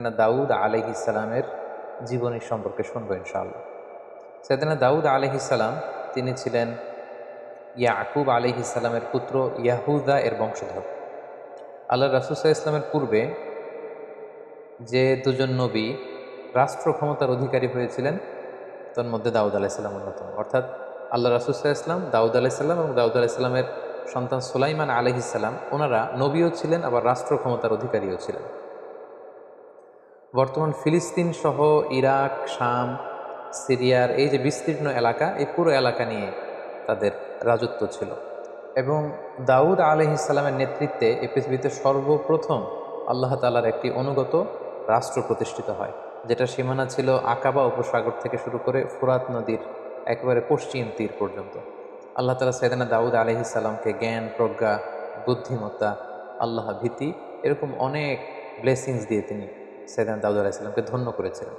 দাউদ আলহ ইসালামের জীবনী সম্পর্কে শুনব ইনশাআল্লাহ। সেদিনা দাউদ আলহ ইসালাম তিনি ছিলেন ইয়াকুব আলহ ইসালামের পুত্র ইয়াহুদা এর বংশধর। আল্লাহ রাসুসাহ ইসলামের পূর্বে যে দুজন নবী রাষ্ট্র ক্ষমতার অধিকারী হয়েছিলেন, তার মধ্যে দাউদ আলাইসাল্লাম অন্যতম। অর্থাৎ আল্লাহ রাসুসাহ ইসলাম দাউদ আলাইসাল্লাম এবং দাউদ আলাইসাল্লামের সন্তান সুলাইমান আলহিসাল্লাম ওনারা নবীও ছিলেন আবার রাষ্ট্র ক্ষমতার অধিকারীও ছিলেন। বর্তমান ফিলিস্তিন সহ ইরাক, শাম, সিরিয়ার এই যে বিস্তীর্ণ এলাকা, এই পুরো এলাকা নিয়ে তাদের রাজত্ব ছিল। এবং দাউদ আলহিসাল্লামের নেতৃত্বে এই পৃথিবীতে সর্বপ্রথম আল্লাহ তালার একটি অনুগত রাষ্ট্র প্রতিষ্ঠিত হয় যেটা সীমানা ছিল আকাবা উপসাগর থেকে শুরু করে ফুরাত নদীর একেবারে পশ্চিম তীর পর্যন্ত। আল্লাহ তালা সৈদানা দাউদ আলহিসাল্লামকে জ্ঞান, প্রজ্ঞা, বুদ্ধিমত্তা, আল্লাহ ভীতি এরকম অনেক ব্লেসিংস দিয়ে তিনি সৈদান দাউদ আলাইসাল্লামকে ধন্য করেছিলেন।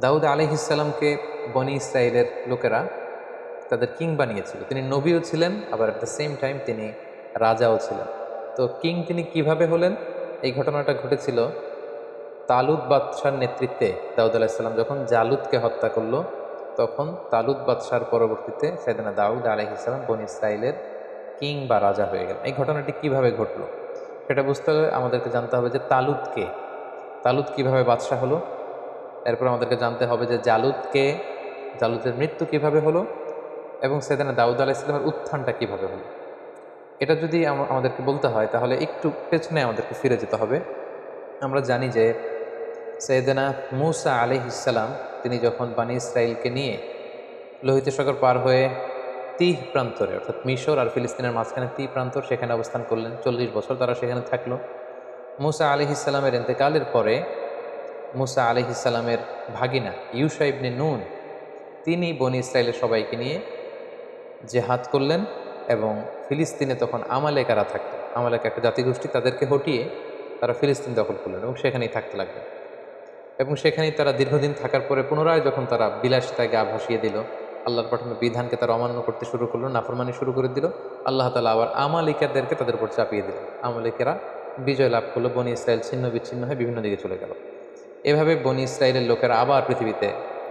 দাউদ আলহিসাল্লামকে বনি ইসরায়েলের লোকেরা তাদের কিং বানিয়েছিল। তিনি নবীও ছিলেন, আবার অ্যাট দ্য সেম টাইম তিনি রাজাও ছিলেন। তো কিং তিনি কীভাবে হলেন? এই ঘটনাটা ঘটেছিল তালুদ বাদশার নেতৃত্বে। দাউদ আলাহিসাল্লাম যখন জালুদকে হত্যা করল, তখন তালুদ বাদশার পরবর্তীতে সেদিনা দাউদ আলহিসাল্লাম বনি ইসরায়েলের কিং বা রাজা হয়ে গেলেন। এই ঘটনাটি কীভাবে ঘটলো? সেটা বুঝতে হলে আমাদেরকে জানতে হবে যে তালুদকে তালুদ কীভাবে বাদশাহ হলো? এরপর আমাদেরকে জানতে হবে যে জালুদকে, জালুদের মৃত্যু কীভাবে হলো এবং সেদিনা দাউদ আলাইসলামের উত্থানটা কীভাবে হলো? এটা যদি আমাদেরকে বলতে হয়, তাহলে একটু পেছনে আমাদেরকে ফিরে যেতে হবে। আমরা জানি যে সৈয়দেনা মুসা আলি ইসালাম তিনি যখন বানি ইসরায়েলকে নিয়ে লোহিত সাগর পার হয়ে তিহ প্রান্তরে, অর্থাৎ মিশর আর ফিলিস্তিনের মাঝখানে তি প্রান্তর সেখানে অবস্থান করলেন, চল্লিশ বছর তারা সেখানে থাকল। মুসা আলি ইসালামের এতেকালের পরে মুসা আলি ইসালামের ভাগিনা ইউসা ইবনে নুন, তিনি বনি ইসরায়েলের সবাইকে নিয়ে জেহাদ করলেন এবং ফিলিস্তিনে তখন আমালেকারা থাকত। আমালেকা একটা জাতিগোষ্ঠী তাদেরকে হটিয়ে তারা ফিলিস্তিন দখল করলেন এবং সেখানেই থাকতে লাগলেন। এবং সেখানেই তারা দীর্ঘদিন থাকার পরে পুনরায় যখন তারা বিলাসিতায় গা ভাসিয়ে দিল, আল্লাহর পাঠানো বিধানকে তারা অমান্য করতে শুরু করল, নাফরমানি শুরু করে দিল, আল্লাহ তালা আবার আমালিকাদেরকে তাদের উপর চাপিয়ে দিল আমালিকেরা বিজয় লাভ করল, বনি ইসরায়েল ছিন্ন বিচ্ছিন্ন হয়ে বিভিন্ন দিকে চলে গেল। এভাবে বনি ইসরায়েলের লোকেরা আবার পৃথিবীতে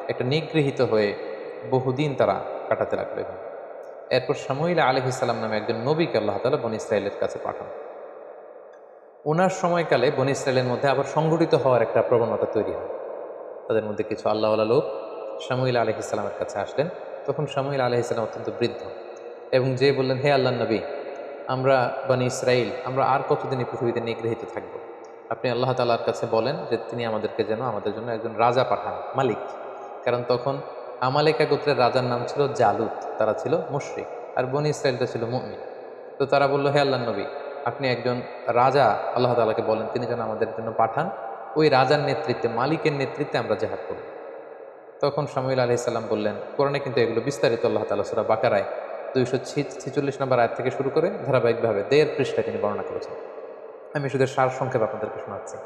একটা নিগৃহীত হয়ে বহুদিন তারা কাটাতে লাগল এরপর সামুইল আলহ ইসলাম নামে একজন নবীকে আল্লাহ তালা বনি ইসরায়েলের কাছে পাঠান। ওনার সময়কালে বনি ইসরায়েলের মধ্যে আবার সংগঠিত হওয়ার একটা প্রবণতা তৈরি হয়। তাদের মধ্যে কিছু আল্লাহ লোক সামুইল আলহ ইসলামের কাছে আসলেন। তখন সামুইল আলহ ইসলাম অত্যন্ত বৃদ্ধ এবং যে বললেন, হে আল্লাহ নবী আমরা বানি ইসরায়েল আমরা আর কতদিন এই পৃথিবীতে নিগৃহীত থাকব? আপনি আল্লাহ তালার কাছে বলেন যে তিনি আমাদেরকে যেন আমাদের জন্য একজন রাজা পাঠান, মালিক। কারণ তখন আমালেকা গোত্রের রাজার নাম ছিল জালুত তারা ছিল মুশরিক, আর বনি ইসরায়েলটা ছিল মুমিন। তো তারা বলল, হে আল্লাহ নবী, আপনি একজন রাজা, আল্লাহ তালাকে বলেন, তিনি যেন আমাদের জন্য পাঠান, ওই রাজার নেতৃত্বে, মালিকের নেতৃত্বে আমরা জেহাদ করব। তখন শামিল আলি সাল্লাম বললেন, কোরআনে কিন্তু এগুলো বিস্তারিত, আল্লাহ তালা সুরা বাকারায় দুইশো ছিচল্লিশ নম্বর আয় থেকে শুরু করে ধারাবাহিকভাবে দেড় পৃষ্ঠায় তিনি বর্ণনা করেছেন। আমি শুধু সার সংক্ষেপ আপনাদেরকে শোনাচ্ছি।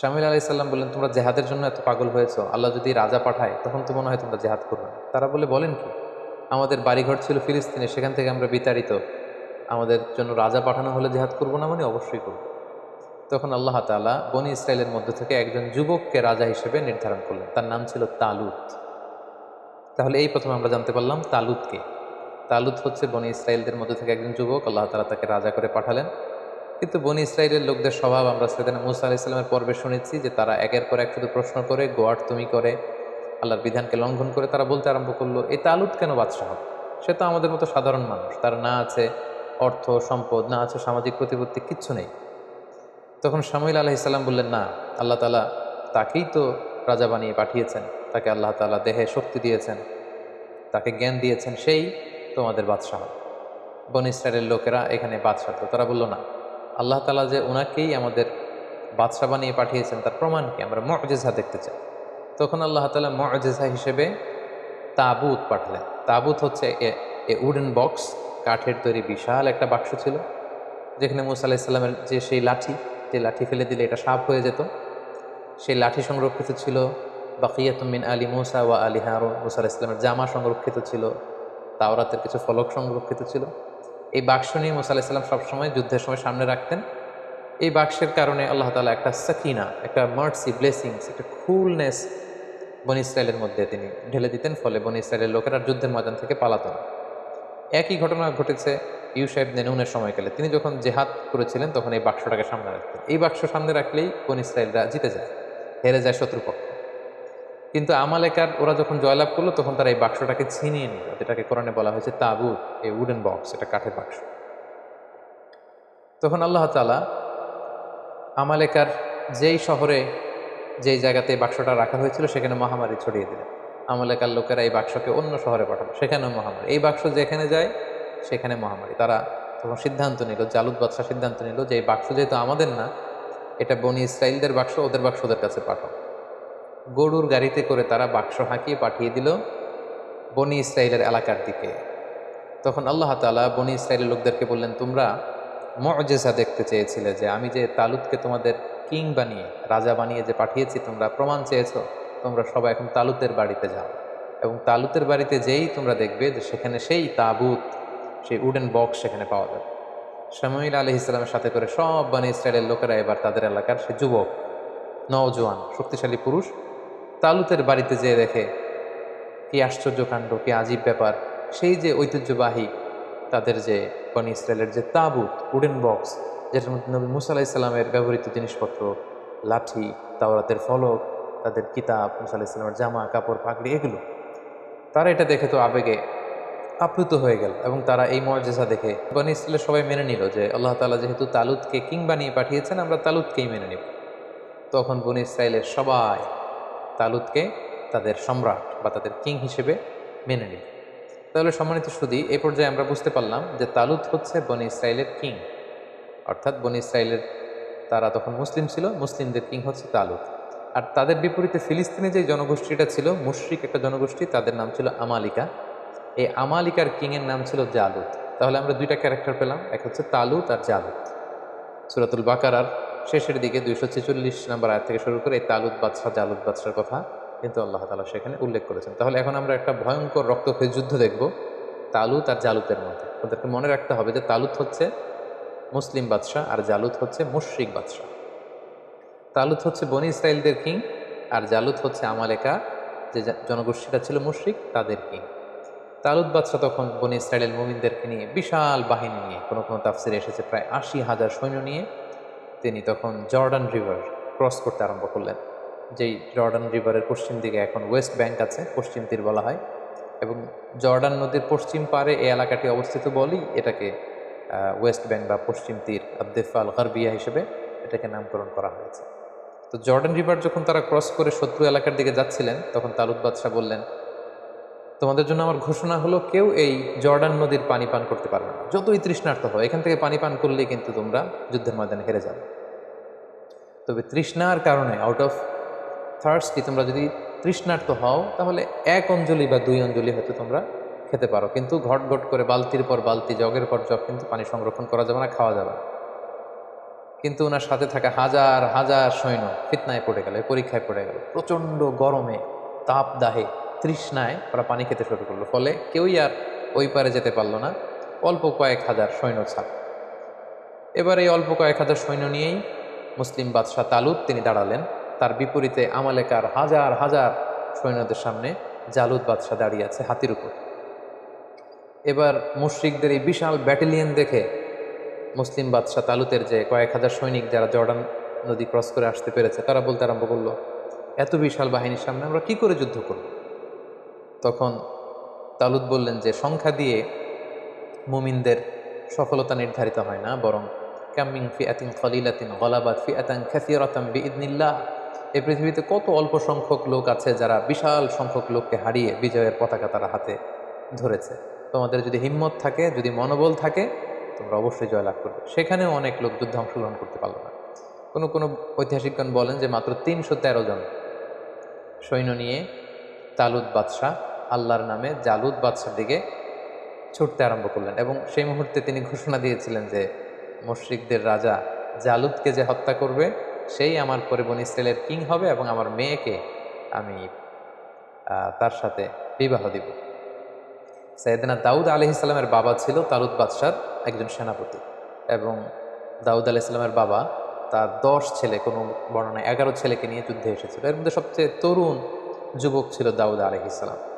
শামিল আলি সাল্লাম বললেন, তোমরা জেহাদের জন্য এত পাগল হয়েছ, আল্লাহ যদি রাজা পাঠায়, তখন তো মনে হয় তোমরা জেহাদ করবে তারা বলে, বলেন কি? আমাদের বাড়িঘর ছিল ফিলিস্তিনে, সেখান থেকে আমরা বিতাড়িত। আমাদের জন্য রাজা পাঠানো হলে জেহাদ করব না মানে অবশ্যই করব। তখন আল্লাহ তালা বনি ইসরায়েলের মধ্যে থেকে একজন যুবককে রাজা হিসেবে নির্ধারণ করলেন। তার নাম ছিল তালুত। তাহলে এই প্রথমে আমরা জানতে পারলাম তালুতকে। তালুত হচ্ছে বনি ইসরায়েলদের মধ্যে থেকে একজন যুবক, আল্লাহ তালা তাকে রাজা করে পাঠালেন। কিন্তু বনি ইসরায়েলের লোকদের স্বভাব আমরা সেদিন মুসা আলি ইসলামের পর্বে শুনেছি যে তারা একের পর এক শুধু প্রশ্ন করে, গোয়াট তুমি করে, আল্লাহর বিধানকে লঙ্ঘন করে তারা বলতে আরম্ভ করল, এই তালুত কেন বাদশাহ? সে তো আমাদের মতো সাধারণ মানুষ, তার না আছে অর্থ, সম্পদ, না আছে সামাজিক প্রতিপত্তি, কিচ্ছু নেই। তখন সামিল আলহ ইসলাম বললেন, না, আল্লাহ তালা তাকেই তো রাজা বানিয়ে পাঠিয়েছেন, তাকে আল্লাহ তালা দেহে শক্তি দিয়েছেন, তাকে জ্ঞান দিয়েছেন, সেই তোমাদের বাদশাহ। বন ইসরায়েলের লোকেরা এখানে বাদশাহ। তো তারা বলল, না, আল্লাহ তালা যে ওনাকেই আমাদের বাদশাহ বানিয়ে পাঠিয়েছেন, তার প্রমাণ কি? আমরা মজেজা দেখতে চাই। তখন আল্লাহ তালা মজেজা হিসেবে তাবুত পাঠালেন। তাবুত হচ্ছে এ উডেন বক্স, কাঠের তৈরি বিশাল একটা বাক্স ছিল, যেখানে মুসা আলাহিসাল্লামের যে সেই লাঠি, যে লাঠি ফেলে দিলে এটা সাপ হয়ে যেত। সেই লাঠি সংরক্ষিত ছিল বাকিয়াতমিন আলী মুসা ওয়া আলী হারুন। মুসা আলাহিসাল্লামের জামা সংরক্ষিত ছিল। তাওরাতের কিছু ফলক সংরক্ষিত ছিল। এই বাক্স নিয়ে মুসা আলাহিসাল্লাম সবসময় যুদ্ধের সময় সামনে রাখতেন। এই বাক্সের কারণে আল্লাহ তালা একটা সাকিনা, একটা মার্সি ব্লেসিংস একটা কুলনেস বনি ইসরায়েলের মধ্যে তিনি ঢেলে দিতেন, ফলে বনি ইসরায়েলের লোকেরা যুদ্ধের ময়দান থেকে পালাতো না একই ঘটনা ঘটেছে ইউসাইব নেনুনের সময়কালে। তিনি যখন জেহাদ করেছিলেন, তখন এই বাক্সটাকে সামনে রাখতেন। এই বাক্স সামনে রাখলেই বনি ইসরায়েলরা জিতে যায়, হেরে যায় শত্রুপক্ষ। কিন্তু আমালেকার ওরা যখন জয়লাভ করল, তখন তারা এই বাক্সটাকে ছিনিয়ে নিল। যেটাকে কোরআনে বলা হয়েছে তাবুত এই উডেন বক্স এটা কাঠের বাক্স। তখন আল্লাহ তালা আমালেকার যেই শহরে, যেই জায়গাতে বাক্সটা রাখা হয়েছিল, সেখানে মহামারী ছড়িয়ে দিলেন। আমালেকার লোকেরা এই বাক্সকে অন্য শহরে পাঠালো, সেখানেও মহামারী। এই বাক্স যেখানে যায়, সেখানে মহামারী। তারা তখন সিদ্ধান্ত নিল, জালুদ বাদশাহ সিদ্ধান্ত নিল যে এই বাক্স যেহেতু আমাদের না, এটা বনি ইসরায়েলদের বাক্স, ওদের বাক্স ওদের কাছে পাঠাও। গরুর গাড়িতে করে তারা বাক্স হাঁকিয়ে পাঠিয়ে দিল বনি ইসরায়েলের এলাকার দিকে। তখন আল্লাহ তালা বনি ইসরায়েলের লোকদেরকে বললেন, তোমরা মজেসা দেখতে চেয়েছিলে যে আমি যে তালুতকে তোমাদের কিং বানিয়ে, রাজা বানিয়ে যে পাঠিয়েছি, তোমরা প্রমাণ চেয়েছো, তোমরা সবাই এখন তালুতের বাড়িতে যাও। এবং তালুতের বাড়িতে যেই তোমরা দেখবে যে সেখানে সেই তাবুত, সেই উডেন বক্স সেখানে পাওয়া যাবে। শামিল আলহ ইসলামের সাথে করে সব বানি ইসরায়েলের লোকেরা এবার তাদের এলাকার সে যুবক, নওজোয়ান, শক্তিশালী পুরুষ তালুতের বাড়িতে যেয়ে দেখে, কি আশ্চর্য কাণ্ড, কি আজীব ব্যাপার। সেই যে ঐতিহ্যবাহী, তাদের যে বনি ইসরায়েলের যে তাবুত উডেন বক্স যেটার মধ্যে নবী মুসা ইসলামের ব্যবহৃত জিনিসপত্র, লাঠি, তাওরাতের ফলক, তাদের কিতাব, মুসা ইসলামের জামা, কাপড়, পাগড়ি, এগুলো। তারা এটা দেখে তো আবেগে আপ্লুত হয়ে গেল এবং তারা এই মর্যাদা দেখে বনি ইসরায়েলের সবাই মেনে নিল যে আল্লাহ তালা যেহেতু তালুদকে কিং বানিয়ে পাঠিয়েছেন, আমরা তালুদকেই মেনে নিব। তখন বনি ইসরায়েলের সবাই তালুদকে তাদের সম্রাট বা তাদের কিং হিসেবে মেনে নিল। তাহলে সম্মানিত সুদী এই পর্যায়ে আমরা বুঝতে পারলাম যে তালুত হচ্ছে বনি ইসরায়েলের কিং অর্থাৎ বনি ইসরায়েলের তারা তখন মুসলিম ছিল, মুসলিমদের কিং হচ্ছে তালুত। আর তাদের বিপরীতে ফিলিস্তিনে যে জনগোষ্ঠীটা ছিল, মুশ্রিক একটা জনগোষ্ঠী, তাদের নাম ছিল আমালিকা। এই আমালিকার কিংয়ের নাম ছিল জালুত। তাহলে আমরা দুইটা ক্যারেক্টার পেলাম, এক হচ্ছে তালুত আর জালুত। সুরাতুল বাকারার শেষের দিকে দুইশো ছেচল্লিশ নম্বর আয় থেকে শুরু করে এই তালুত বাদশাহ, জালুত বাদশার কথা কিন্তু আল্লাহ তালা সেখানে উল্লেখ করেছেন। তাহলে এখন আমরা একটা ভয়ঙ্কর রক্তক্ষয়ী যুদ্ধ দেখব, তালুত আর জালুতের মধ্যে। ওদেরকে মনে রাখতে হবে যে তালুত হচ্ছে মুসলিম বাদশাহ আর জালুত হচ্ছে মুশ্রিক বাদশাহ। তালুত হচ্ছে বনি ইসরায়েলদের কিং আর জালুত হচ্ছে আমালেকা, যে জনগোষ্ঠীটা ছিল মুশ্রিক, তাদের কিং। তালুত বাদশাহ তখন বনি ইসরায়েলের মুমিনদেরকে নিয়ে বিশাল বাহিনী নিয়ে, কোনো কোনো তাফসিরে এসেছে প্রায় আশি হাজার সৈন্য নিয়ে তিনি তখন জর্ডান রিভার ক্রস করতে আরম্ভ করলেন, যেই জর্ডান রিভারের পশ্চিম দিকে এখন ওয়েস্ট ব্যাংক আছে, পশ্চিম তীর বলা হয়, এবং জর্ডান নদীর পশ্চিম পারে এই এলাকাটি অবস্থিত বলেই এটাকে ওয়েস্ট ব্যাংক বা পশ্চিম তীর আবদেফাল গারবিয়া হিসেবে এটাকে নামকরণ করা হয়েছে। তো জর্ডান রিভার যখন তারা ক্রস করে শত্রু এলাকার দিকে যাচ্ছিলেন, তখন তালুদ বাদশাহ বললেন তোমাদের জন্য আমার ঘোষণা হলো, কেউ এই জর্ডান নদীর পানি পান করতে পারবে না। যতই তৃষ্ণার্থ হয় এখান থেকে পানি পান করলেই কিন্তু তোমরা যুদ্ধের ময়দানে হেরে যাবে। তবে তৃষ্ণার কারণে আউট অফ থার্সটি তোমরা যদি তৃষ্ণার্ত হও, তাহলে এক অঞ্জলি বা দুই অঞ্জলি হয়তো তোমরা খেতে পারো। কিন্তু ঘট ঘট করে বালতির পর বালতি, জগের পর জগ, কিন্তু পানি সংরক্ষণ করা যাবে না, খাওয়া যাবে না। কিন্তু ওনার সাথে থাকা হাজার হাজার সৈন্য ফিতনায় পড়ে গেল পরীক্ষায় পড়ে গেল। প্রচণ্ড গরমে তাপ দাহে তৃষ্ণায় ওরা পানি খেতে শুরু করল। ফলে কেউই আর ওই পারে যেতে পারল না। অল্প কয়েক হাজার সৈন্য ছাড়। এবার এই অল্প কয়েক হাজার সৈন্য নিয়েই মুসলিম বাদশাহ তালুদ তিনি দাঁড়ালেন। তার বিপরীতে আমালেকার হাজার হাজার সৈন্যদের সামনে জালুদ বাদশাহ দাঁড়িয়ে আছে হাতির উপর। এবার মুশ্রিকদের এই বিশাল ব্যাটালিয়ন দেখে মুসলিম বাদশাহ তালুতের যে কয়েক হাজার সৈনিক যারা জর্ডান নদী ক্রস করে আসতে পেরেছে, তারা বলতে আরম্ভ করল, এত বিশাল বাহিনীর সামনে আমরা কি করে যুদ্ধ করব? তখন তালুদ বললেন যে, সংখ্যা দিয়ে মুমিনদের সফলতা নির্ধারিত হয় না, বরং কামিং ফি আতিন খলিলাতিন গলাবাদ ফি আতান খ্যাসিরতাম বি ইদনিল্লাহ এই পৃথিবীতে কত অল্প সংখ্যক লোক আছে যারা বিশাল সংখ্যক লোককে হারিয়ে বিজয়ের পতাকা তারা হাতে ধরেছে। তোমাদের যদি হিম্মত থাকে, যদি মনোবল থাকে, তোমরা অবশ্যই জয়লাভ করবে। সেখানেও অনেক লোক যুদ্ধে অংশগ্রহণ করতে পারল না। কোনো কোনো ঐতিহাসিকগণ বলেন যে, মাত্র তিনশো তেরো জন সৈন্য নিয়ে তালুদ বাদশাহ আল্লাহর নামে জালুদ বাদশার দিকে ছুটতে আরম্ভ করলেন এবং সেই মুহূর্তে তিনি ঘোষণা দিয়েছিলেন যে, মুশ্রিকদের রাজা জালুদকে যে হত্যা করবে, সেই আমার পরে বন ইসরায়েলের কিং হবে এবং আমার মেয়েকে আমি তার সাথে বিবাহ দিব। সৈয়দনা দাউদ আলি ইসলামের বাবা ছিল তালুদ বাদশার একজন সেনাপতি এবং দাউদ আলি ইসলামের বাবা তার দশ ছেলে, কোনো বর্ণনায় এগারো ছেলেকে নিয়ে যুদ্ধে এসেছিল। এর মধ্যে সবচেয়ে তরুণ যুবক ছিল দাউদ আলহিসাল্লাম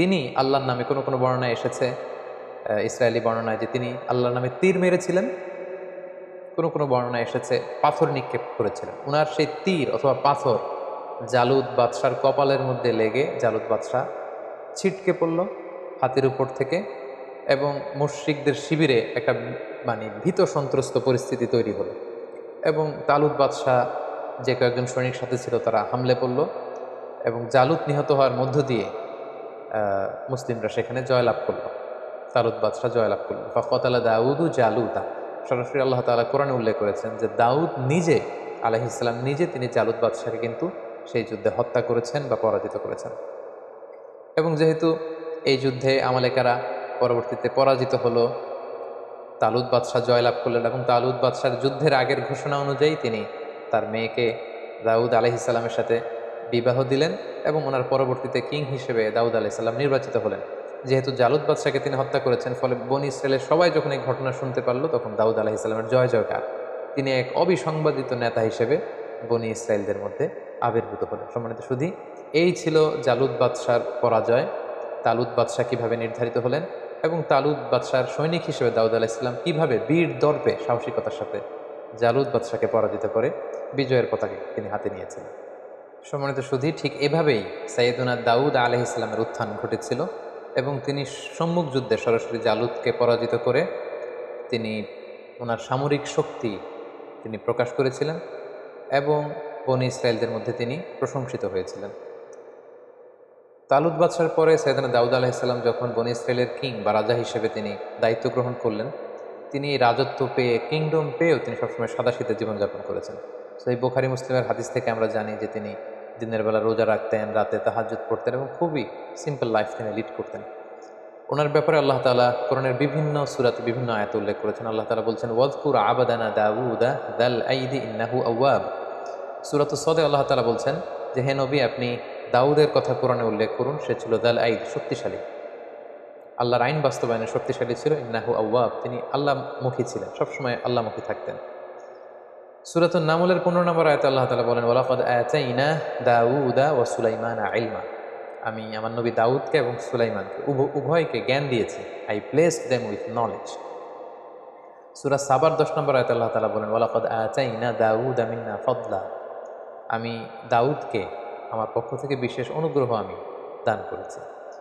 তিনি আল্লাহর নামে কোনো কোনো বর্ণনায় এসেছে ইসরায়েলি বর্ণনায় যে তিনি আল্লাহর নামে তীর মেরেছিলেন, কোনো কোনো বর্ণনায় এসেছে, পাথর নিক্ষেপ করেছিলেন। ওনার সেই তীর অথবা পাথর জালুদ বাদশার কপালের মধ্যে লেগে জালুদ বাদশাহ ছিটকে পড়ল হাতের উপর থেকে এবং মুশ্রিকদের শিবিরে একটা মানে ভীত সন্ত্রস্ত পরিস্থিতি তৈরি হলো এবং তালুদ বাদশাহ যে কয়েকজন সৈনিক সাথে ছিল তারা হামলে পড়ল এবং জালুদ নিহত হওয়ার মধ্য দিয়ে মুসলিমরা সেখানে জয়লাভ করল। তালুদ বাদশাহ জয়লাভ করল। ফকতালা দাউদু জালুদা। সরাসরি আল্লাহ তাআলা কোরআনে উল্লেখ করেছেন যে, দাউদ নিজে আলহিসাল্লাম নিজে তিনি জালুদ বাদশাহকে কিন্তু সেই যুদ্ধে হত্যা করেছেন বা পরাজিত করেছেন। এবং যেহেতু এই যুদ্ধে আমালেকারা পরবর্তীতে পরাজিত হলো, তালুদ বাদশাহ জয়লাভ করলেন এবং তালুদ বাদশার যুদ্ধের আগের ঘোষণা অনুযায়ী তিনি তার মেয়েকে দাউদ আলহিসাল্লামের সাথে বিবাহ দিলেন এবং ওনার পরবর্তীতে কিং হিসেবে দাউদ আলাইসাল্লাম নির্বাচিত হলেন। যেহেতু জালুদ বাদশাকে তিনি হত্যা করেছেন, ফলে বনি ইসরায়েলের সবাই যখন এই ঘটনা শুনতে পারল, তখন দাউদ আলাহিসাল্লামের জয় জয়কার। তিনি এক অবিসংবাদিত নেতা হিসেবে বনি ইসরায়েলদের মধ্যে আবির্ভূত হলেন। সম্মানিত শুধু এই ছিল জালুদ বাদশার পরাজয়। তালুদ বাদশাহ কীভাবে নির্ধারিত হলেন এবং তালুদ বাদশার সৈনিক হিসেবে দাউদ আলাইসাল্লাম কীভাবে বীর দর্পে সাহসিকতার সাথে জালুদ বাদশাকে পরাজিত করে বিজয়ের পতাকা তিনি হাতে নিয়েছিলেন। সম্মানিত সুধী, ঠিক এভাবেই সাইয়েদুনা দাউদ আলহ ইসলামের উত্থান ঘটেছিল এবং তিনি সম্মুখ যুদ্ধে সরাসরি জালুদকে পরাজিত করে তিনি ওনার সামরিক শক্তি তিনি প্রকাশ করেছিলেন এবং বনি ইসরায়েলদের মধ্যে তিনি প্রশংসিত হয়েছিলেন। তালুদ বাদশার পরে সৈয়দানা দাউদ আলাহিসাল্লাম যখন বনি ইসরায়েলের কিং বা রাজা হিসেবে তিনি দায়িত্ব গ্রহণ করলেন, তিনি রাজত্ব পেয়ে, কিংডম পেয়েও তিনি সবসময় সাদাশীতে জীবনযাপন করেছেন। এই বোখারি মুসলিমের হাদিস থেকে আমরা জানি যে তিনি দিনের বেলা রোজা রাখতেন, রাতে তাহাজুদ পড়তেন এবং খুবই সিম্পল লাইফ তিনি লিড করতেন। ওনার ব্যাপারে আল্লাহ তালা কোরআনের বিভিন্ন সুরাতে বিভিন্ন আয়াত উল্লেখ করেছেন। আল্লাহ তালা বলছেন ওয়াজকুর আবাদানা দাউদা দাল আইদি ইন্নাহু আওয়াব। সুরাত সদে আল্লাহ তালা বলছেন যে, হে নবী, আপনি দাউদের কথা কোরআনে উল্লেখ করুন, সে ছিল দাল আইদ, শক্তিশালী। আল্লাহর আইন বাস্তবায়নে শক্তিশালী ছিল, ইন্নাহু আওয়াব। তিনি আল্লাহমুখী ছিলেন, সবসময় আল্লাহমুখী থাকতেন। সুরাতুল নামুলের পনেরো নম্বর আয়তে আল্লাহ তালা বলেন ওলাফদ আয়াতাইনা দাউদা ও সুলাইমান আইলমা আমি আমার নবী দাউদকে এবং সুলাইমানকে, উভ- উভয়কে জ্ঞান দিয়েছি। I placed them with knowledge সুরা সাবার দশ নম্বর আয়তে আল্লাহ তালা বলেন ওলাফদ আয়াতাইনা দাউদ আমিনা ফদলা। আমি দাউদকে, আমার পক্ষ থেকে বিশেষ অনুগ্রহ আমি দান করেছি।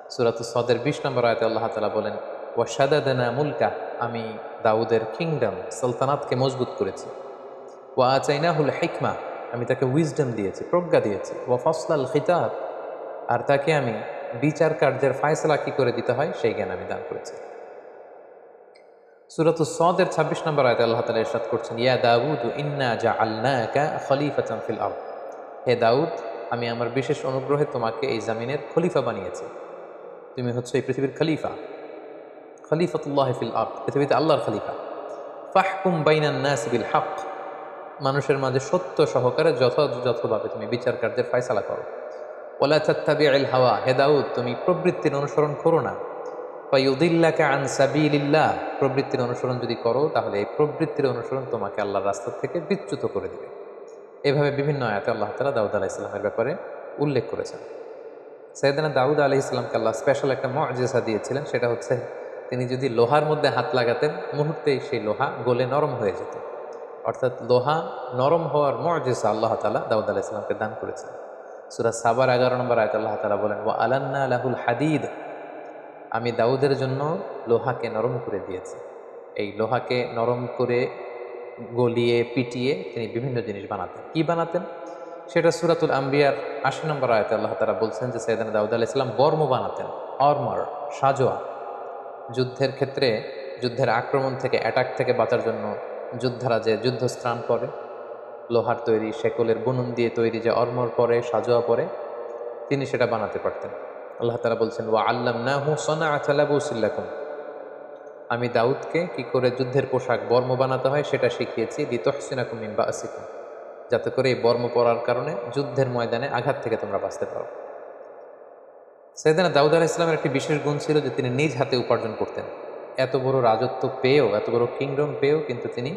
সুরাত সদের বিশ নম্বর আয়তে আল্লাহ তালা বলেন ওয়াসাদাদানা মুলকা। আমি দাউদের কিংডম সালতানাতকে মজবুত করেছি। আচাইনাহুল হিকমা আমি তাকে উইজডম দিয়েছি, প্রজ্ঞা দিয়েছি। ওয়া ফসলাল খিতাব আর তাকে আমি বিচার কার্যের ফায়সলা কি করে দিতে হয়, সেই জ্ঞান আমি দান করেছি। সুরাত সদের ছাব্বিশ নম্বর আয়তে আল্লাহ তালা ইরশাদ করছেন, ইয়া দাউদ, ইন্না জা আল্লাকা খলিফাতান চামফিল আরদ। হে দাউদ, আমি আমার বিশেষ অনুগ্রহে তোমাকে এই জামিনের খলিফা বানিয়েছি। তুমি হচ্ছে এই পৃথিবীর খলিফা। খলিফাতুল্লাহ ফিল আরদ, পৃথিবীতে আল্লাহর খলিফা। ফাহকুম বাইনান নাস বিল হক। মানুষের মাঝে সত্য সহকারে যথাযথভাবে তুমি বিচার কার্যের ফায়সালা করো। ওলা চাত্তাবি আল হাওয়া। হে দাউদ, তুমি প্রবৃত্তির অনুসরণ করো না। ফাইউদিল্লাকে আন সাবিলিল্লাহ। প্রবৃত্তির অনুসরণ যদি করো, তাহলে এই প্রবৃত্তির অনুসরণ তোমাকে আল্লাহর রাস্তা থেকে বিচ্যুত করে দিবে। এভাবে বিভিন্ন আয়াতে আল্লাহ তালা দাউদ আলাহ ইসলামের ব্যাপারে উল্লেখ করেছেন। সৈয়দানা দাউদ আলি ইসলামকে আল্লাহ স্পেশাল একটা মজেসা দিয়েছিলেন। সেটা হচ্ছে, তিনি যদি লোহার মধ্যে হাত লাগাতেন, মুহূর্তেই সেই লোহা গলে নরম হয়ে যেত। অর্থাৎ লোহা নরম হওয়ার মজেসা আল্লাহ তালা দাউদ আলাহ ইসলামকে দান করেছেন। সুরা সাবার এগারো নম্বর আয়ত আল্লাহ তালা বলেন ও আলান্না আলাহুল হাদিদ। আমি দাউদের জন্য লোহাকে নরম করে দিয়েছি। এই লোহাকে নরম করে গলিয়ে পিটিয়ে তিনি বিভিন্ন জিনিস বানাতেন। কি বানাতেন? সেটা সুরাতুল আম্বিয়ার আশি নম্বর আয়তে আল্লাহ তারা বলছেন যে সৈয়দান দাউদ আলাহ ইসলাম বর্ম বানাতেন, অর্মার, সাজোয়া। যুদ্ধের ক্ষেত্রে, যুদ্ধের আক্রমণ থেকে, অ্যাটাক থেকে বাঁচার জন্য যোদ্ধারা যে যুদ্ধ স্নান করে লোহার তৈরি শেকলের বুনুন দিয়ে তৈরি যে অর্মর পরে, সাজোয়া পরে, তিনি সেটা বানাতে পারতেন। আল্লাহ তালা বলছেন, ওয়া আল্লাম না হু সনা আচালাবুসিল্লাকুম আমি দাউদকে কি করে যুদ্ধের পোশাক বর্ম বানাতে হয় সেটা শিখিয়েছি দিতহসিনাকুম মিম্বা আসিকুম যাতে করে এই বর্ম পরার কারণে যুদ্ধের ময়দানে আঘাত থেকে তোমরা বাঁচতে পারো। সৈদানা দাউদ আলাহ ইসলামের একটি বিশেষ গুণ ছিল যে তিনি নিজ হাতে উপার্জন করতেন। এত বড় রাজত্ব পেয়েও, এত বড় কিংডম পেয়েও কিন্তু তিনি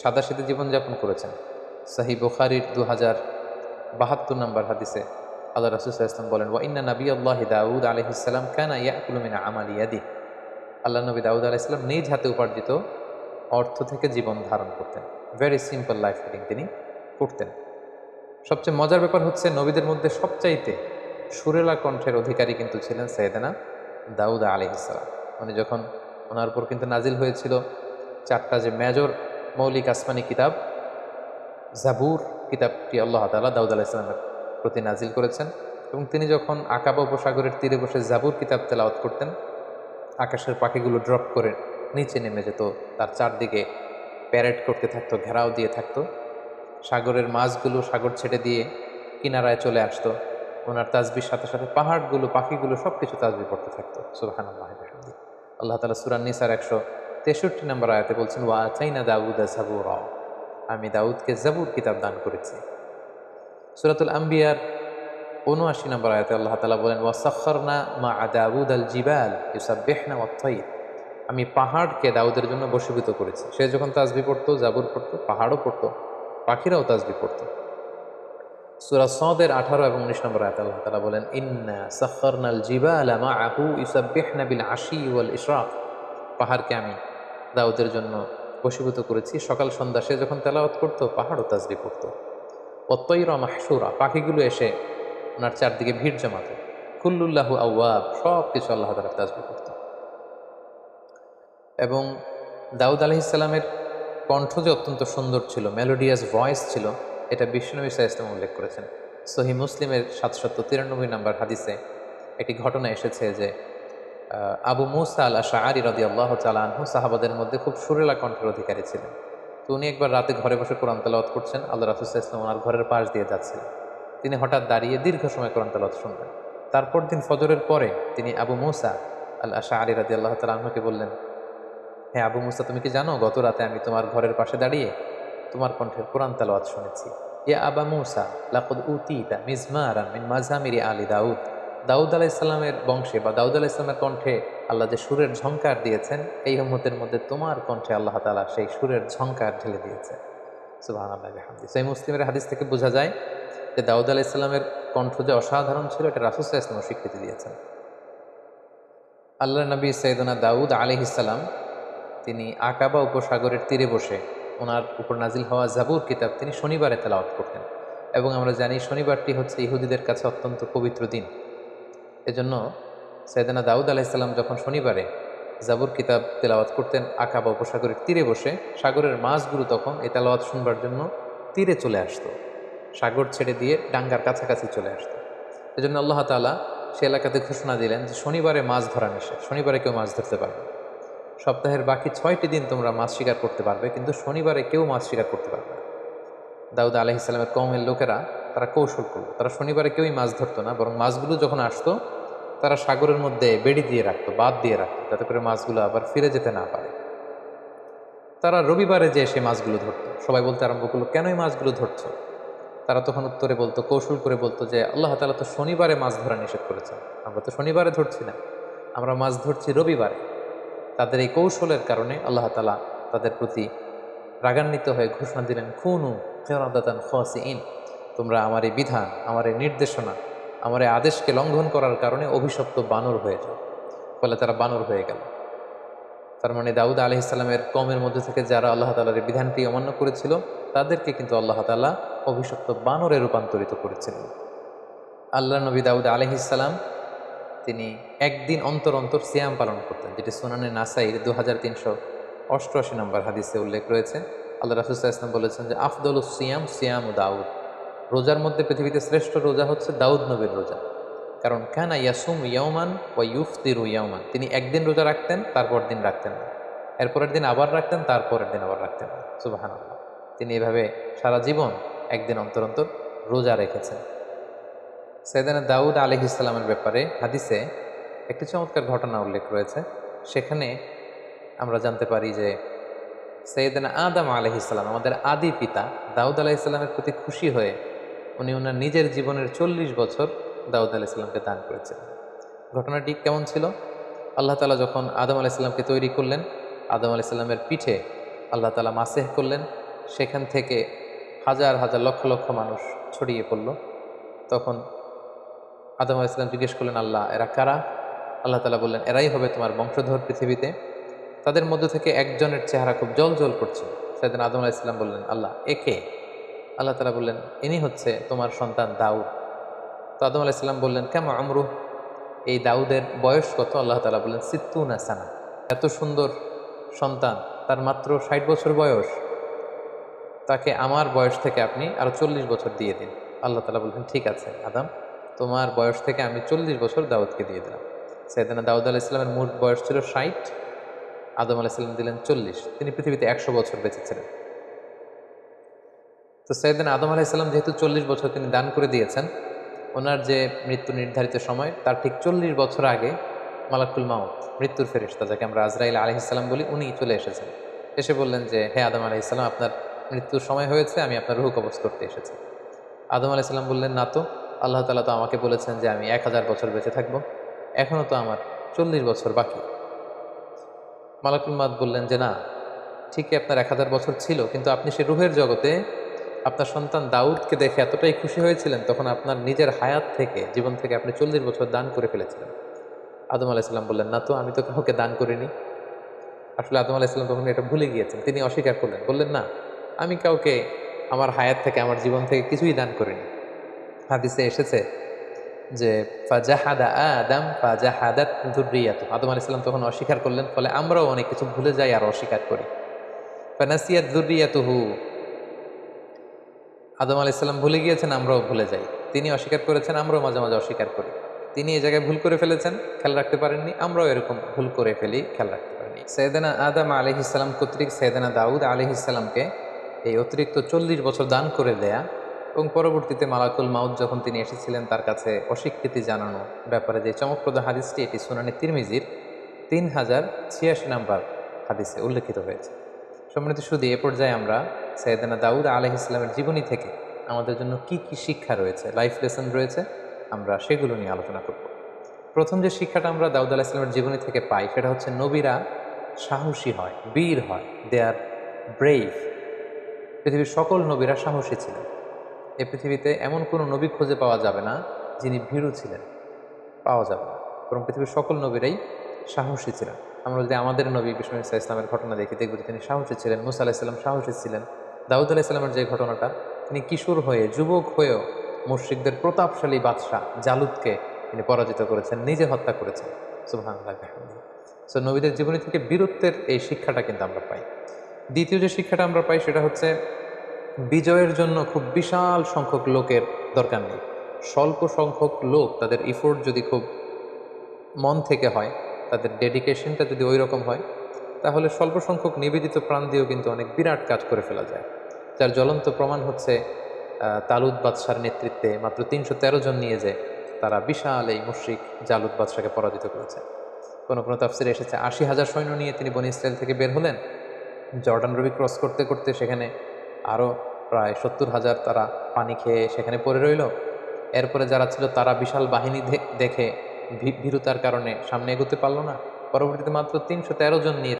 সাদাসিধে জীবনযাপন করেছেন। সাহি বুখারির দু হাজার বাহাত্তর নম্বর হাদিসে আল্লাহ রাসুসাহ ইসলাম বলেন, ওয়া ইন্না নবী আল্লাহ দাউদ আলহিসাল্লাম কানা ইয়াকুলুমিন আমাল ইয়াদি আল্লাহ নবী দাউদ আলাইসাল্লাম নিজ হাতে উপার্জিত অর্থ থেকে জীবন ধারণ করতেন। ভেরি সিম্পল লাইফ লিডিং তিনি করতেন। সবচেয়ে মজার ব্যাপার হচ্ছে, নবীদের মধ্যে সবচাইতে সুরেলা কণ্ঠের অধিকারী কিন্তু ছিলেন সৈয়দানা দাউদ আলহিসাল্লাম উনি যখন ওনার উপর কিন্তু নাজিল হয়েছিল চারটা যে মেজর মৌলিক আসমানি কিতাব, জাবুর কিতাবটি আল্লাহ তালা দাউদ আলাহ ইসলামের প্রতি নাজিল করেছেন এবং তিনি যখন আকাবা উপসাগরের তীরে বসে জাবুর কিতাব তেলাওয়াত করতেন, আকাশের পাখিগুলো ড্রপ করে নিচে নেমে যেত, তার চারদিকে প্যারেড করতে থাকতো, ঘেরাও দিয়ে থাকতো। সাগরের মাছগুলো সাগর ছেড়ে দিয়ে কিনারায় চলে আসতো। ওনার তাজবির সাথে সাথে পাহাড়গুলো, পাখিগুলো সব কিছু তাজবি পড়তে থাকতো সুবাহান আল্লাহ তালা সুরান নিসার একশো তেষট্টি নম্বর আয়াতে বলছেন, ওয়া চাইনা দাউদ জাবুর আমি দাউদকে জাবুর কিতাব দান করেছি। সুরাতুল আম্বিয়ার উনআশি নম্বর আয়াতে আল্লাহ তালা বলেন ওয়াসাক্ষরনা মা দাউদ আল জিবাল ইউসাবেহনা ওয়াত্তাইর আমি পাহাড়কে দাউদের জন্য বশীভূত করেছি। সে যখন তাজবি পড়তো জাবুর পড়তো, পাহাড়ও পড়তো, পাখিরাও তাজবি পড়তো। সুরা সদের আঠারো এবং উনিশ নম্বর আয়াত আল্লাহ তালা বলেন, ইন্না সাক্ষরনাল জিবা আলামা আহু ইউসাবেহনা আশি ওয়াল ইশরাফ পাহাড়কে আমি দাউদের জন্য বশীভূত করেছি। সকাল, সন্ধ্যা সে যখন তেলাওয়াত করতো, পাহাড়ও তাজবি পড়তো অত্যইর মাহসুরা পাখিগুলো এসে ওনার চারদিকে ভিড় জমাতো। কুল্লুল্লাহু আউয়াব সব কিছু আল্লাহ তালা তাজবি করত। এবং দাউদ আলহ ইসলামের কণ্ঠ যে অত্যন্ত সুন্দর ছিল মেলোডিয়াস ভয়েস ছিল এটা বিষ্ণুনবী সাহা ইসলাম উল্লেখ করেছেন। সহি মুসলিমের সাতশত তিরানব্বই নম্বর হাদিসে একটি ঘটনা এসেছে যে আবু মুসা আল আশাআরি রদি আল্লাহ চালানহু সাহাবাদের মধ্যে খুব সুরেলা কণ্ঠের অধিকারী ছিলেন। তো উনি একবার রাতে ঘরে বসে কোরআন তালাওয়াত করছেন, আল্লাহ রাসুসাহ ইসলাম ওনার ঘরের পাশ দিয়ে যাচ্ছিলেন। তিনি হঠাৎ দাঁড়িয়ে দীর্ঘ সময় কোরআন তালাওয়াত শুনলেন। তারপর দিন ফজরের পরে তিনি আবু মুসা আল আশা আলী রাদি আল্লাহ তালাহকে বললেন হ্যাঁ আবু মুসা, তুমি কি জানো গত রাতে আমি তোমার ঘরের পাশে দাঁড়িয়ে তোমার কণ্ঠের কোরআন তালাওয়াত শুনেছি। ইয়া আবা মুসা, লাকুদ উতিতা মিজমারান মিন মাঝামিরি আলী দাউদ। দাউদ আলাহ ইসলামের বংশে বা দাউদ আলাহ ইসলামের কণ্ঠে আল্লাহ যে সুরের ঝঙ্কার দিয়েছেন, এই হম্মতের মধ্যে তোমার কণ্ঠে আল্লাহ তালা সেই সুরের ঝঙ্কার ঢেলে দিয়েছেন সুবাহ আল্লাহ এই মুসলিমের হাদিস থেকে বোঝা যায় যে দাউদ আলাহ ইসলামের কণ্ঠ যে অসাধারণ ছিল, এটা রাসুসাহ ইসলাম স্বীকৃতি দিয়েছেন। আল্লাহ নবী সৈদনা দাউদ আলহ ইসলাম তিনি আকাবা উপসাগরের তীরে বসে ওনার উপর নাজিল হওয়া জাবুর কিতাব তিনি শনিবারে তেলাওয়াত করতেন। এবং আমরা জানি শনিবারটি হচ্ছে ইহুদিদের কাছে অত্যন্ত পবিত্র দিন। এজন্য সৈদানা দাউদ আলাইসাল্লাম যখন শনিবারে জাবুর কিতাব তেলাওয়াত করতেন, আকাবা উপসাগরের তীরে বসে, সাগরের মাছগুলো তখন এই তেলাওয়াত শুনবার জন্য তীরে চলে আসতো। সাগর ছেড়ে দিয়ে ডাঙ্গার কাছাকাছি চলে আসতো। এজন্য আল্লাহ তালা সে এলাকাতে ঘোষণা দিলেন যে শনিবারে মাছ ধরা নিষেধ। শনিবারে কেউ মাছ ধরতে পারবে সপ্তাহের বাকি ছয়টি দিন তোমরা মাছ শিকার করতে পারবে, কিন্তু শনিবারে কেউ মাছ শিকার করতে পারবে না। দাউদ আলহিসাল্লামের কমের লোকেরা তারা কৌশল করল। তারা শনিবারে কেউই মাছ ধরতো না, বরং মাছগুলো যখন আসতো, তারা সাগরের মধ্যে বেড়ি দিয়ে রাখতো বাদ দিয়ে রাখতো, যাতে করে মাছগুলো আবার ফিরে যেতে না পারে। তারা রবিবারে যে সে মাছগুলো ধরতো, সবাই বলতে আরম্ভ করল, কেনই মাছগুলো ধরছো? তারা তখন উত্তরে বলতো, কৌশল করে বলতো যে, আল্লাহ তালা তো শনিবারে মাছ ধরা নিষেধ করেছেন, আমরা তো শনিবারে ধরছি না, আমরা মাছ ধরছি রবিবারে। তাদের এই কৌশলের কারণে আল্লাহ তালা তাদের প্রতি রাগান্বিত হয়ে ঘোষণা দিলেন খুনু খেরাদাতান ইন তোমরা আমার এই বিধান, আমার এই নির্দেশনা, আমার এই আদেশকে লঙ্ঘন করার কারণে অভিশপ্ত বানর হয়ে যাও। ফলে তারা বানর হয়ে গেল। তার মানে দাউদ আলহ ইসলামের কমের মধ্যে থেকে যারা আল্লাহ তালার বিধানটি অমান্য করেছিল, তাদেরকে কিন্তু আল্লাহ তালা অভিশপ্ত বানরে রূপান্তরিত করেছিলেন। আল্লাহ নবী দাউদ আলহ ইসলাম তিনি একদিন অন্তর অন্তর সিয়াম পালন করতেন, যেটি সোনানে নাসাইর দু হাজার তিনশো অষ্টআশি নম্বর হাদিসে উল্লেখ রয়েছে। আল্লাহ রাসুল্লাহ ইসলাম বলেছেন যে আফদল সিয়াম সিয়াম দাউদ। রোজার মধ্যে পৃথিবীতে শ্রেষ্ঠ রোজা হচ্ছে দাউদ নবীর রোজা। কারণ, কেন ইয়াসুম ইয়ামান ও ইউফতিরু ইয়ামান তিনি একদিন রোজা রাখতেন, তারপর দিন রাখতেন না। এরপরের দিন আবার রাখতেন, তারপরের দিন আবার রাখতেন না। সুবাহান তিনি এভাবে সারা জীবন একদিন অন্তর অন্তর রোজা রেখেছেন। সৈদানা দাউদ আলহ ইসলামের ব্যাপারে হাদিসে একটি চমৎকার ঘটনা উল্লেখ রয়েছে। সেখানে আমরা জানতে পারি যে সৈয়দানা আদম আলহ ইসলাম আমাদের আদি পিতা দাউদ আলাহ ইসলামের প্রতি খুশি হয়ে উনি ওনার নিজের জীবনের চল্লিশ বছর দাউদ আলাহ ইসলামকে দান করেছেন। ঘটনাটি কেমন ছিল? আল্লাহ তালা যখন আদম আলাহ ইসলামকে তৈরি করলেন, আদম আলাহ ইসলামের পিঠে আল্লাহ তালা মাসেহ করলেন, সেখান থেকে হাজার হাজার লক্ষ লক্ষ মানুষ ছড়িয়ে পড়ল। তখন আদম ইসলাম জিজ্ঞেস করলেন, আল্লাহ, এরা কারা? আল্লাহ তালা বললেন, এরাই হবে তোমার বংশধর পৃথিবীতে। তাদের মধ্য থেকে একজনের চেহারা খুব জল জল করছে। সেদিন আদম আলাহ ইসলাম বললেন, আল্লাহ একে আল্লাহ তালা বললেন, ইনি হচ্ছে তোমার সন্তান দাউদ। তো আদম আলাহ ইসলাম বললেন, কেমন আমরু? এই দাউদের বয়স কত? আল্লাহ তালা বললেন, সিত্তুনা সানা। এত সুন্দর সন্তান, তার মাত্র ষাট বছর বয়স। তাকে আমার বয়স থেকে আপনি আরও চল্লিশ বছর দিয়ে দিন। আল্লাহ তালা বললেন, ঠিক আছে, আদাম। তোমার বয়স থেকে আমি চল্লিশ বছর দাউদকে দিয়ে দিলাম। সেদিন দাউদ আলাহ ইসলামের মোট বয়স ছিল ষাট, আদম আলাহ ইসলাম দিলেন চল্লিশ। তিনি পৃথিবীতে একশো বছর বেঁচেছিলেন তো সৈয়দিন আদম আলাহ ইসলাম যেহেতু চল্লিশ বছর তিনি দান করে দিয়েছেন, ওনার যে মৃত্যু নির্ধারিত সময়, তার ঠিক চল্লিশ বছর আগে মালাকুল মাউত, মৃত্যুর ফেরিস্তা, যাকে আমরা আজরাইল আলহিসাল্লাম বলি, উনি চলে এসেছেন। এসে বললেন যে, হে আদম আলহিসাল্লাম আপনার মৃত্যুর সময় হয়েছে, আমি আপনার রুহ কবজ করতে এসেছি। আদম আলাইসাল্লাম বললেন, না তো। আল্লাহ তালা তো আমাকে বলেছেন যে আমি এক হাজার বছর বেঁচে থাকব। এখনও তো আমার চল্লিশ বছর বাকি। মালাকুল মাদ বললেন যে, না, ঠিকই আপনার এক হাজার বছর ছিল, কিন্তু আপনি সে রুহের জগতে আপনার সন্তান দাউদকে দেখে এতটাই খুশি হয়েছিলেন, তখন আপনার নিজের হায়াত থেকে, জীবন থেকে আপনি চল্লিশ বছর দান করে ফেলেছিলেন। আদম আলাইসাল্লাম বললেন, না তো, আমি তো কাউকে দান করিনি। আসলে আদম আলাইসাল্লাম তখন এটা ভুলে গিয়েছেন, তিনি অস্বীকার করলেন। বললেন, না, আমি কাউকে আমার হায়াত থেকে, আমার জীবন থেকে কিছুই দান করিনি। হাদিসে এসেছে যে, ফাজাহাদা আদম, ফাজাহাদাত ধুরিয়াত আদম আলাইসাল্লাম তখন অস্বীকার করলেন, ফলে আমরাও অনেক কিছু ভুলে যাই আর অস্বীকার করি। ফানাসিয়াত ধুরিয়াতুহু আদম আলাইসাল্লাম ভুলে গিয়েছেন, আমরাও ভুলে যাই। তিনি অস্বীকার করেছেন, আমরাও মাঝে মাঝে অস্বীকার করি। তিনি এই জায়গায় ভুল করে ফেলেছেন, খেয়াল রাখতে পারেননি, আমরাও এরকম ভুল করে ফেলি, খেয়াল রাখতে পারিনি সৈয়দানা আদম আলহিসাল্লাম কর্তৃক সৈয়দানা দাউদ আলহিসাল্লামকে এই অতিরিক্ত চল্লিশ বছর দান করে দেয়া এবং পরবর্তীতে মালাকুল মাউদ যখন তিনি এসেছিলেন তার কাছে অস্বীকৃতি জানানো ব্যাপারে যে চমকপ্রদ হাদিসটি এটি সুনানি তিরমিজির তিন হাজার ছিয়াশি নাম্বার হাদিসে উল্লেখিত হয়েছে। সম্মানিত শুধু এ পর্যায়ে আমরা সৈয়দানা দাউদ আলহ ইসলামের জীবনী থেকে আমাদের জন্য কি কি শিক্ষা রয়েছে, লাইফ লেসন রয়েছে, আমরা সেগুলো নিয়ে আলোচনা করব। প্রথম যে শিক্ষাটা আমরা দাউদ আলাহ ইসলামের জীবনী থেকে পাই সেটা হচ্ছে নবীরা সাহসী হয়, বীর হয় দে আর ব্রেভ পৃথিবীর সকল নবীরা সাহসী ছিলেন। এ পৃথিবীতে এমন কোনো নবী খুঁজে পাওয়া যাবে না যিনি ভীরু ছিলেন। পাওয়া যাবে না। বরং পৃথিবীর সকল নবীরাই সাহসী ছিলেন। আমরা যদি আমাদের নবী বিষ্ণু ইসা ইসলামের ঘটনা দেখি, দেখব তিনি সাহসী ছিলেন, মুসা আলাহিসাল্লাম সাহসী ছিলেন। দাউদ আলাহিসাল্লামের যে ঘটনাটা, তিনি কিশোর হয়ে, যুবক হয়েও মুশ্রিকদের প্রতাপশালী বাদশাহ জালুদকে তিনি পরাজিত করেছেন, নিজে হত্যা করেছেন। সুবহান সো নবীদের জীবনী থেকে বীরত্বের এই শিক্ষাটা কিন্তু আমরা পাই। দ্বিতীয় যে শিক্ষাটা আমরা পাই সেটা হচ্ছে বিজয়ের জন্য খুব বিশাল সংখ্যক লোকের দরকার নেই। স্বল্প সংখ্যক লোক তাদের ইফোর্ট যদি খুব মন থেকে হয়, তাদের ডেডিকেশনটা যদি ওই রকম হয়, তাহলে স্বল্প সংখ্যক নিবেদিত প্রাণ দিয়েও কিন্তু অনেক বিরাট কাজ করে ফেলা যায়। যার জ্বলন্ত প্রমাণ হচ্ছে তালুদ বাদশার নেতৃত্বে মাত্র তিনশো তেরো জন নিয়ে যে তারা বিশাল এই মুশ্রিক জালুদ বাদশাকে পরাজিত করেছে। কোনো কোনো তাফসিরে এসেছে, আশি হাজার সৈন্য নিয়ে তিনি বনি ইসরায়েল থেকে বের হলেন। জর্ডান রবি ক্রস করতে করতে সেখানে আরও প্রায় সত্তর হাজার তারা পানি খেয়ে সেখানে পড়ে রইল। এরপরে যারা ছিল তারা বিশাল বাহিনী দেখে ভীরুতার কারণে সামনে এগোতে পারল না। পরবর্তীতে মাত্র তিনশো তেরো জন নিয়ে